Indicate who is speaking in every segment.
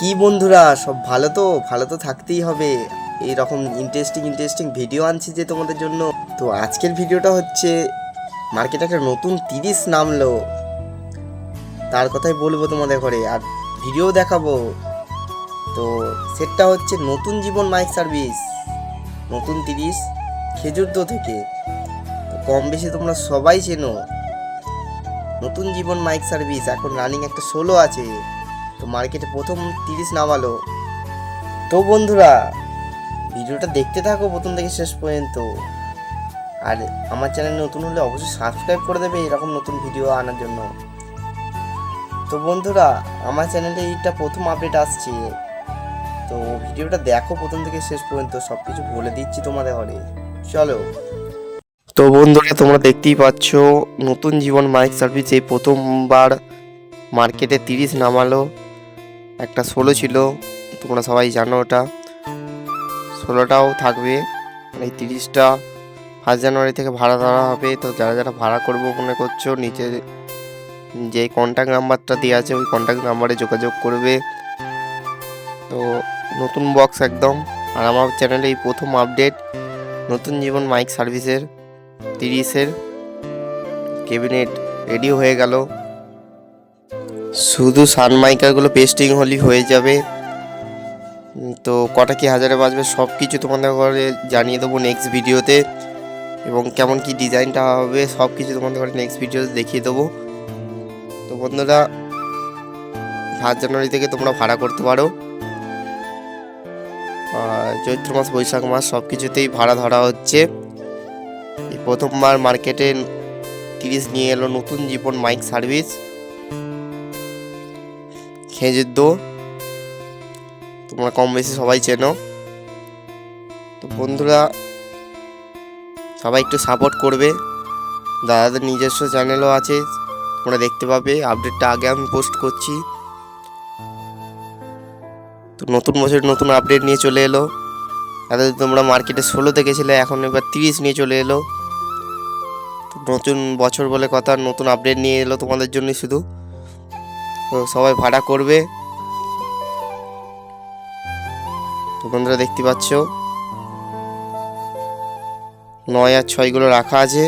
Speaker 1: কি বন্ধুরা, সব ভালো তো? ভালো তো থাকতেই হবে। এইরকম ইন্টারেস্টিং ইন্টারেস্টিং ভিডিও আনছি যে তোমাদের জন্য। তো আজকের ভিডিওটা হচ্ছে মার্কেটে একটা নতুন তিরিশ নামলো। তার কথাই বলব তোমাদের ঘরে, আর ভিডিও দেখাবো। তো সেটটা হচ্ছে নতুন জীবন মাইক সার্ভিস নতুন তিরিশ খেজুরদো থেকে। তো কম বেশি তোমরা সবাই চেনো। নতুন জীবন মাইক সার্ভিস এখন রানিং একটা ষোলো আছে। তো মার্কেটে প্রথম তিরিশ নামালো। তো বন্ধুরা, ভিডিওটা দেখতে থাকো প্রথম থেকে শেষ পর্যন্ত। আর আমার চ্যানেল নতুন হলে অবশ্যই সাবস্ক্রাইব করে দেবে এরকম নতুন ভিডিও আনার জন্য। তো বন্ধুরা, আমার চ্যানেলে এইটা প্রথম আপডেট আসছে। তো ভিডিওটা দেখো প্রথম থেকে শেষ পর্যন্ত সব কিছু বলে দিচ্ছি তোমাদের ঘরে। চলো। তো বন্ধুরা, তোমরা দেখতেই পাচ্ছ, নতুন জীবন মাইক সার্ভিস এই প্রথমবার মার্কেটে তিরিশ নামালো। একটা ষোলো ছিল, তোমরা সবাই জানো ওটা। ষোলোটাও থাকবে এই তিরিশটা। ফার্স্ট জানুয়ারি থেকে ভাড়া ধরা হবে, তো যারা যারা ভাড়া করব মনে করছ, নিচে যে কন্ট্যাক্ট নাম্বারটা দেওয়া আছে, ওই কন্ট্যাক্ট নাম্বারে যোগাযোগ করবে। তো নতুন বক্স একদম, আর আমার চ্যানেলে এই প্রথম আপডেট নতুন জীবন মাইক সার্ভিসের তিরিশের ক্যাবিনেট রেডি হয়ে গেল। শুধু সানমাইকারগুলো পেস্টিং হলেই হয়ে যাবে। তো কটা কি হাজারে বাজবে সব কিছু তোমাদের ঘরে জানিয়ে দেবো নেক্সট ভিডিওতে। এবং কেমন কি ডিজাইনটা হবে সব কিছু তোমাদের ঘরে নেক্সট ভিডিওতে দেখিয়ে দেবো। তো বন্ধুরা ফার্স্ট জানুয়ারি থেকে তোমরা ভাড়া করতে পারো। চৈত্র মাস, বৈশাখ মাস সব কিছুতেই ভাড়া ধরা হচ্ছে। প্রথমবার মার্কেটে তিরিশ নিয়ে এলো নতুন জীবন মাইক সার্ভিস খেজুর দো। তোমরা কম বেশি সবাই চেনো। তো বন্ধুরা, সবাই একটু সাপোর্ট করবে। দাদাদের নিজস্ব চ্যানেলও আছে, তোমরা দেখতে পাবে। আপডেটটা আগে আমি পোস্ট করছি। তো নতুন বছর নতুন আপডেট নিয়ে চলে এলো। এতদিন তোমরা মার্কেটে ষোলোতে গেছিলে, এখন এবার তিরিশ নিয়ে চলে এলো। নতুন বছর বলে কথা, নতুন আপডেট নিয়ে এলো তোমাদের জন্য শুধু। তো সবাই ভাড়া করবে। তো বন্ধুরা দেখতে পাচ্ছ? নয় আর ছয়গুলো রাখা আছে।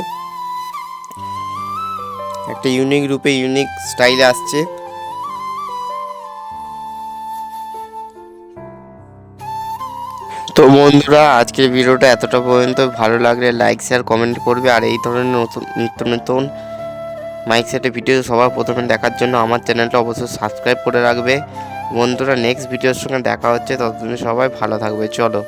Speaker 1: একটা ইউনিক রূপে ইউনিক স্টাইলে আসছে। তো বন্ধুরা, আজকের ভিডিওটা এতটা পর্যন্ত। ভালো লাগলে লাইক শেয়ার কমেন্ট করবে। আর এই ধরনের নতুন, নিত্য নতুন মাইক সেটে ভিডিও সবার প্রথমে দেখার জন্য আমার চ্যানেলটা অবশ্যই সাবস্ক্রাইব করে রাখবে। বন্ধুরা নেক্সট ভিডিওর সঙ্গে দেখা হচ্ছে। ততদিন সবাই ভালো থাকবে। চলো।